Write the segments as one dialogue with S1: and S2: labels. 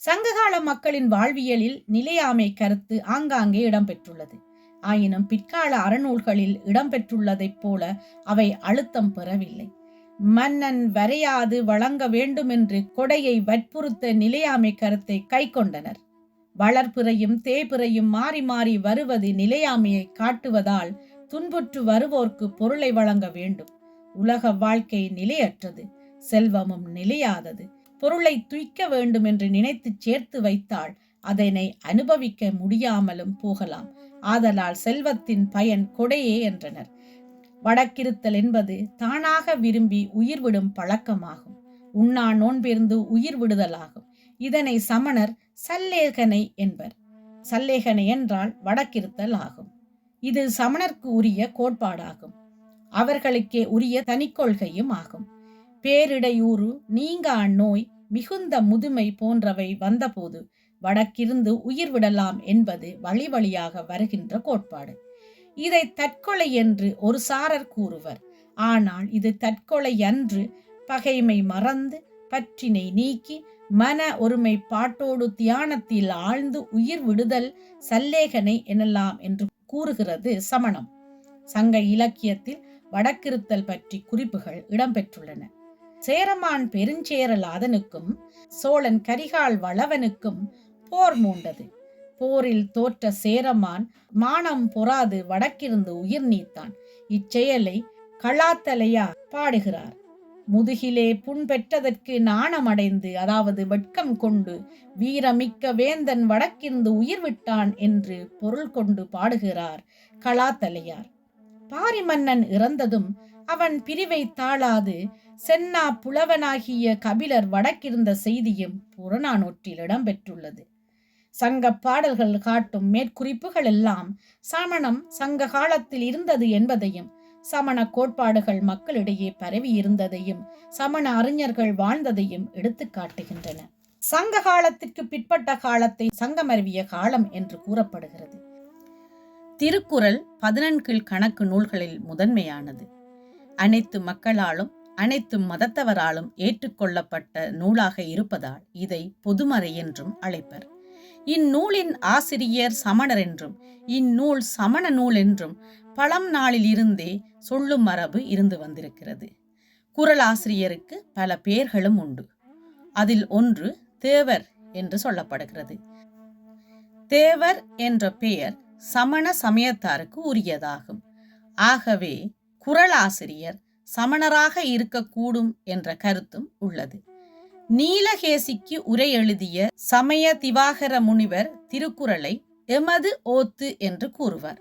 S1: சங்ககால மக்களின் வாழ்வியலில் நிலையாமை கருத்து ஆங்காங்கே இடம்பெற்றுள்ளது. ஆயினும் பிற்கால அறநூல்களில் இடம்பெற்றுள்ளதைப் போல அவை அழுத்தம் பெறவில்லை. மன்னன் வரையாது வழங்க வேண்டுமென்று கொடையை வற்புறுத்த நிலையாமை கருத்தை கைக்கொண்டனர் வளர்பிறையும் தேய்பிறையும் மாறி மாறி வருவது நிலையாமையை காட்டுவதால் துன்புற்று வருவோர்க்கு பொருளை வழங்க வேண்டும். உலக வாழ்க்கை நிலையற்றது. செல்வமும் நிலையாதது. பொருளை துய்க்க வேண்டும் என்று நினைத்து சேர்த்து வைத்தால் அதனை அனுபவிக்க முடியாமலும் போகலாம். ஆதலால் செல்வத்தின் பயன் கொடையே என்றனர். வடக்கிருத்தல் என்பது தானாக விரும்பி உயிர் விடும் பழக்கமாகும். உண்ணா நோன்பிருந்து உயிர் விடுதலாகும். இதனை சமணர் சல்லேகனை என்பர். சல்லேகனை என்றால் வடக்கிருத்தல் ஆகும். இது சமணர்க்கு உரிய கோட்பாடாகும். அவர்களுக்கே உரிய தனிக்கொள்கையும் ஆகும். பேரிடையூறு நீங்கா நோய் மிகுந்த முதுமை போன்றவை வந்தபோது வடக்கிருந்து உயிர் விடலாம் என்பது வழி வழியாக வருகின்ற கோட்பாடு. இதை தற்கொலை என்று ஒரு சாரர் கூறுவர். ஆனால் இது தற்கொலை அன்று பகைமை மறந்து பற்றினை நீக்கி மன ஒருமை பாட்டோடு தியானத்தில் ஆழ்ந்து உயிர் விடுதல் சல்லேகனை எனலாம் என்று கூறுகிறது சமணம். சங்க இலக்கியத்தில் வடக்கிருத்தல் பற்றி குறிப்புகள் இடம்பெற்றுள்ளன சேரமான் பெருஞ்சேரலாதனுக்கும் சோழன் கரிகால் வளவனுக்கும் போர் மூண்டது. போரில் தோற்ற சேரமான் மானம் பொறாது வடக்கிருந்து உயிர் நீத்தான். இச்செயலை களாத்தலையா பாடுகிறார். முதுகிலே புண் பெற்றதற்கு நாணமடைந்து அதாவது வெட்கம் கொண்டு வீரமிக்க வேந்தன் வடக்கிருந்து உயிர் விட்டான் என்று பொருள் கொண்டு பாடுகிறார் களாத்தலையார் பாரிமன்னன் இறந்ததும் அவன் பிரிவை தாழாது சென்னா புலவனாகிய கபிலர் வடக்கிருந்த செய்தியும் புறநானூற்றில் இடம்பெற்றுள்ளது. சங்க பாடல்கள் காட்டும் மேற்குறிப்புகள் எல்லாம் சமணம் சங்க காலத்தில் இருந்தது என்பதையும் சமண கோட்பாடுகள் மக்களிடையே பரவி இருந்ததையும் சமண அறிஞர்கள் வாழ்ந்ததையும் எடுத்து காட்டுகின்றன. சங்க காலத்திற்கு பிற்பட்ட காலத்தை சங்கமருவிய காலம் என்று கூறப்படுகிறது. திருக்குறள் பதினெண்கீழ் கணக்கு நூல்களில் முதன்மையானது. அனைத்து மக்களாலும் அனைத்து மதத்தவராலும் ஏற்றுக்கொள்ளப்பட்ட நூலாக இருப்பதால் இதை பொதுமறை என்றும் அழைப்பர். இந்நூலின் ஆசிரியர் சமணர் என்றும் இந்நூல் சமண நூல் என்றும் பழம் நாளில் இருந்தே சொல்லும் மரபு இருந்து வந்திருக்கிறது. குரல் ஆசிரியருக்கு பல பெயர்களும் உண்டு. அதில் ஒன்று தேவர் என்று சொல்லப்படுகிறது. தேவர் என்ற பெயர் சமண சமயத்தாருக்கு உரியதாகும். ஆகவே குரலாசிரியர் சமணராக இருக்கக்கூடும் என்ற கருத்தும் உள்ளது. நீலகேசிக்கு உரை எழுதிய சமய திவாகர முனிவர் திருக்குறளை எமது ஓத்து என்று கூறுவர்.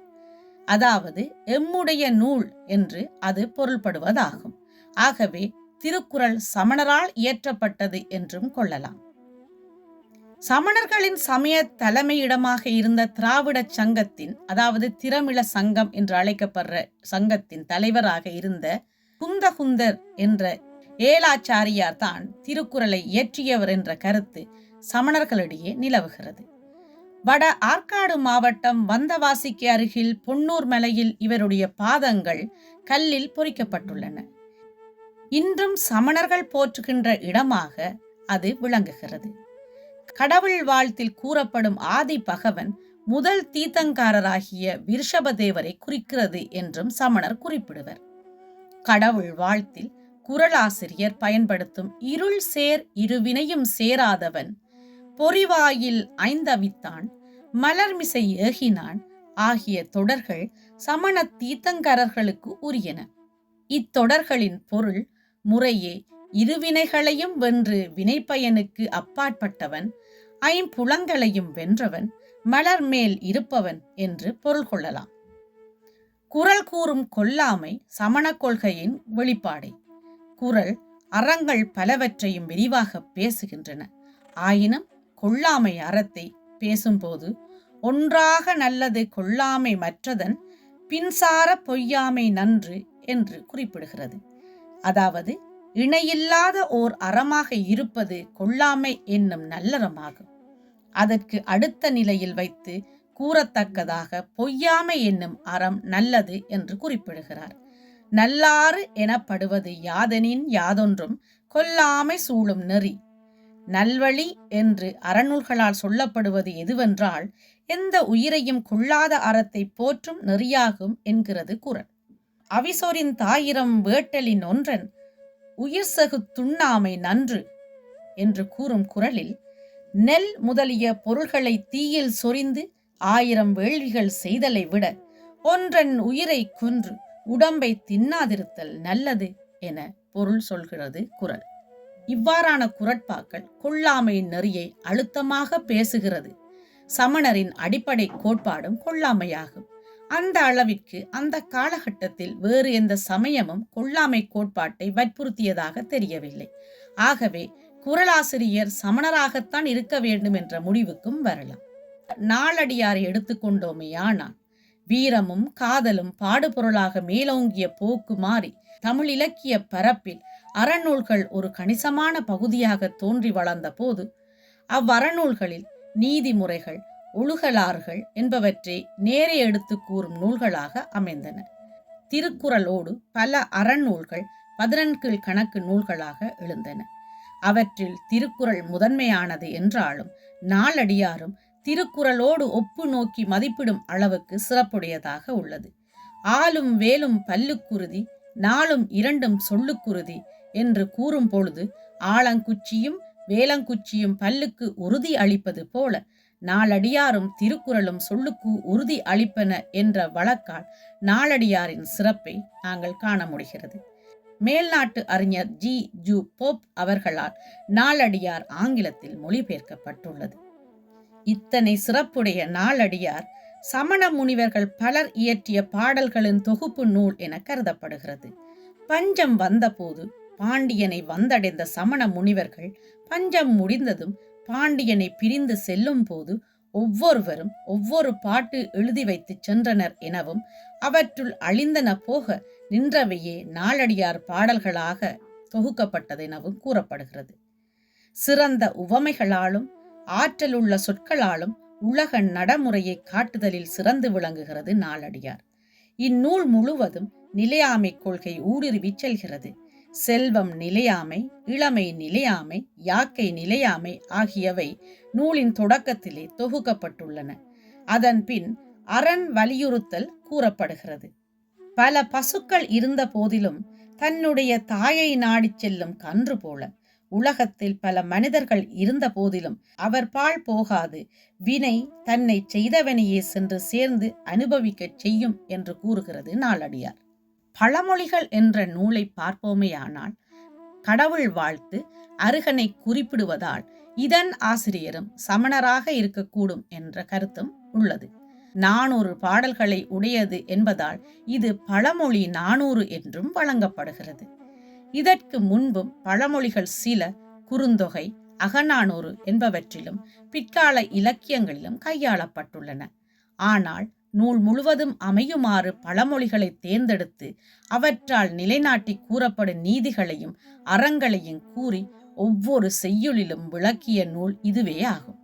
S1: அதாவது எம்முடைய நூல் என்று அது பொருள்படுவதாகும். ஆகவே திருக்குறள் சமணரால் இயற்றப்பட்டது என்றும் கொள்ளலாம். சமணர்களின் சமய தலைமையிடமாக இருந்த திராவிட சங்கத்தின் அதாவது திரமிழ சங்கம் என்று அழைக்கப்படுற சங்கத்தின் தலைவராக இருந்த குந்தகுந்தர் என்ற ஏலாச்சாரியார் தான் திருக்குறளை இயற்றியவர் என்ற கருத்து சமணர்களிடையே நிலவுகிறது. வட ஆற்காடு மாவட்டம் வந்தவாசிக்கு அருகில் பொன்னூர் மலையில் இவருடைய பாதங்கள் கல்லில் பொறிக்கப்பட்டுள்ளன. இன்றும் சமணர்கள் போற்றுகின்ற இடமாக அது விளங்குகிறது. கடவுள் வாழ்த்தில் கூறப்படும் ஆதி பகவன் முதல் தீத்தங்காரராகிய விருஷபதேவரை குறிக்கிறது என்றும் சமணர் குறிப்பிடுவர். கடவுள் வாழ்த்தில் குரலாசிரியர் பயன்படுத்தும் இருள் சேர் இருவினையும் சேராதவன் பொறிவாயில் ஐந்தவித்தான் மலர்மிசை ஏகினான் ஆகிய தொடர்கள் சமண தீத்தங்கரர்களுக்கு உரியன. இத்தொடர்களின் பொருள் முறையே இருவினைகளையும் வென்று வினைப்பயனுக்கு அப்பாற்பட்டவன் ஐம்புலங்களையும் வென்றவன் மலர் மேல் இருப்பவன் என்று பொருள் கொள்ளலாம். குரல் கூறும் கொல்லாமை சமண கொள்கையின் வெளிப்பாடே. குரல் அறங்கள் பலவற்றையும் விரிவாக பேசுகின்றன. ஆயினும் கொல்லாமை அறத்தை பேசும்போது ஒன்றாக நல்லது கொல்லாமை மற்றதன் பின்சார பொய்யாமை நன்று என்று குறிப்பிடுகிறது. அதாவது இணையில்லாத ஓர் அறமாக இருப்பது கொல்லாமை என்னும் நல்லறமாகும். அதற்கு அடுத்த நிலையில் வைத்து கூறத்தக்கதாக பொய்யாமை என்னும் அறம் நல்லது என்று குறிப்பிடுகிறார். நல்லாறு எனப்படுவது யாதெனின் யாதொன்றும் கொல்லாமை சூழும் நெறி. நல்வழி என்று அறநூல்களால் சொல்லப்படுவது எதுவென்றால் எந்த உயிரையும் கொள்ளாத அறத்தை போற்றும் நெறியாகும் என்கிறது குரல் அவிசோரின் தாயிரம் வேட்டலின் ஒன்றன் உயிர் சகு துண்ணாமை நன்று என்று கூறும் குரலில் நெல் முதலிய பொருள்களை தீயில் சொரிந்து ஆயிரம் வேள்விகள் செய்தலை விட ஒன்றன் உயிரை கொன்று உடம்பை தின்னாதிருத்தல் நல்லது என பொருள் சொல்கிறது குரல். இவ்வாறான குரட்பாக்கள் கொள்ளாமை நெறியை அழுத்தமாக பேசுகிறது. சமணரின் அடிப்படை கோட்பாடும் கொள்ளாமையாகும் அந்த அளவிற்கு அந்த காலகட்டத்தில் வேறு எந்த சமயமும் கொள்ளாமை கோட்பாட்டை வற்புறுத்தியதாக தெரியவில்லை. ஆகவே குரலாசிரியர் சமணராகத்தான் இருக்க வேண்டும் என்ற முடிவுக்கும் வரலாம். நாளடியாரை எடுத்துக்கொண்டோமேயானால் வீரமும் காதலும் பாடுபொருளாக மேலோங்கிய போக்கு மாறி தமிழ் இலக்கிய பரப்பில் அறநூல்கள் ஒரு கணிசமான பகுதியாக தோன்றி வளர்ந்த போது அவ்வறநூல்களில் நீதிமுறைகள் ஒழுகலாறுகள் என்பவற்றை நேரே எடுத்து கூறும் நூல்களாக அமைந்தன. திருக்குறளோடு பல அறநூல்கள் பதினெண்கீழ் கணக்கு நூல்களாக எழுந்தன. அவற்றில் திருக்குறள் முதன்மையானது என்றாலும் நாளடியாரும் திருக்குறளோடு ஒப்பு நோக்கி மதிப்பிடும் அளவுக்கு சிறப்புடையதாக உள்ளது. ஆளும் வேலும் பல்லுக்குருதி நாளும் இரண்டும் சொல்லுக்குருதி என்று கூறும் பொழுது ஆலங்குச்சியும் வேலங்குச்சியும் பல்லுக்கு உறுதி அளிப்பது போல நாளடியாரும் திருக்குறளும் சொல்லுக்கு உறுதி அளிப்பன என்ற வழக்கால் நாளடியாரின் சிறப்பை நாங்கள் காண முடிகிறது. மேல்நாட்டு அறிஞர் ஜி. ஜூ. போப் அவர்களால் நாளடியார் ஆங்கிலத்தில் மொழிபெயர்க்கப்பட்டுள்ளது. இத்தனை சிறப்புடைய நாளடியார் சமண முனிவர்கள் பலர் இயற்றிய பாடல்களின் தொகுப்பு நூல் என கருதப்படுகிறது. பஞ்சம் வந்தபோது பாண்டியனை வந்தடைந்த சமண முனிவர்கள் பஞ்சம் முடிந்ததும் பாண்டியனை பிரிந்து செல்லும் போது ஒவ்வொருவரும் ஒவ்வொரு பாட்டு எழுதி வைத்து சென்றனர் எனவும் அவற்றுள் அழிந்தன போக நின்றவையே நாளடியார் பாடல்களாக தொகுக்கப்பட்டதெனவும் கூறப்படுகிறது. சிறந்த உவமைகளாலும் ஆற்றலுள்ள சொற்களாலும் உலக நடைமுறையை காட்டுதலில் சிறந்து விளங்குகிறது நாளடியார். இந்நூல் முழுவதும் நிலையாமை கொள்கை ஊடுருவிச் செல்கிறது. செல்வம் நிலையாமை இளமை நிலையாமை யாக்கை நிலையாமை ஆகியவை நூலின் தொடக்கத்திலே தொகுக்கப்பட்டுள்ளன. அதன் பின் அரண் வலியுறுத்தல் கூறப்படுகிறது. பல பசுக்கள் இருந்த போதிலும் தன்னுடைய தாயை நாடிச் செல்லும் கன்று போல உலகத்தில் பல மனிதர்கள் இருந்த போதிலும் அவர் பால் போகாது வினை தன்னை செய்தவனையே சென்று சேர்ந்து அனுபவிக்கச் செய்யும் என்று கூறுகிறது நாளடியார். பழமொழிகள் என்ற நூலை பார்ப்போமேயானால் கடவுள் வாழ்த்து அருகனை குறிப்பிடுவதால் இதன் ஆசிரியரும் சமணராக இருக்கக்கூடும் என்ற கருத்தும் உள்ளது. நானூறு பாடல்களை உடையது என்பதால் இது பழமொழி நானூறு என்றும் வழங்கப்படுகிறது. இதற்கு முன்பும் பழமொழிகள் சில குறுந்தொகை அகநானூறு என்பவற்றிலும் பிற்கால இலக்கியங்களிலும் கையாளப்பட்டுள்ளன. ஆனால் நூல் முழுவதும் அமையுமாறு பழமொழிகளை தேர்ந்தெடுத்து அவற்றால் நிலைநாட்டி கூறப்படும் நீதிகளையும் அறங்களையும் கூறி ஒவ்வொரு செய்யுளிலும் விளக்கிய நூல் இதுவே ஆகும்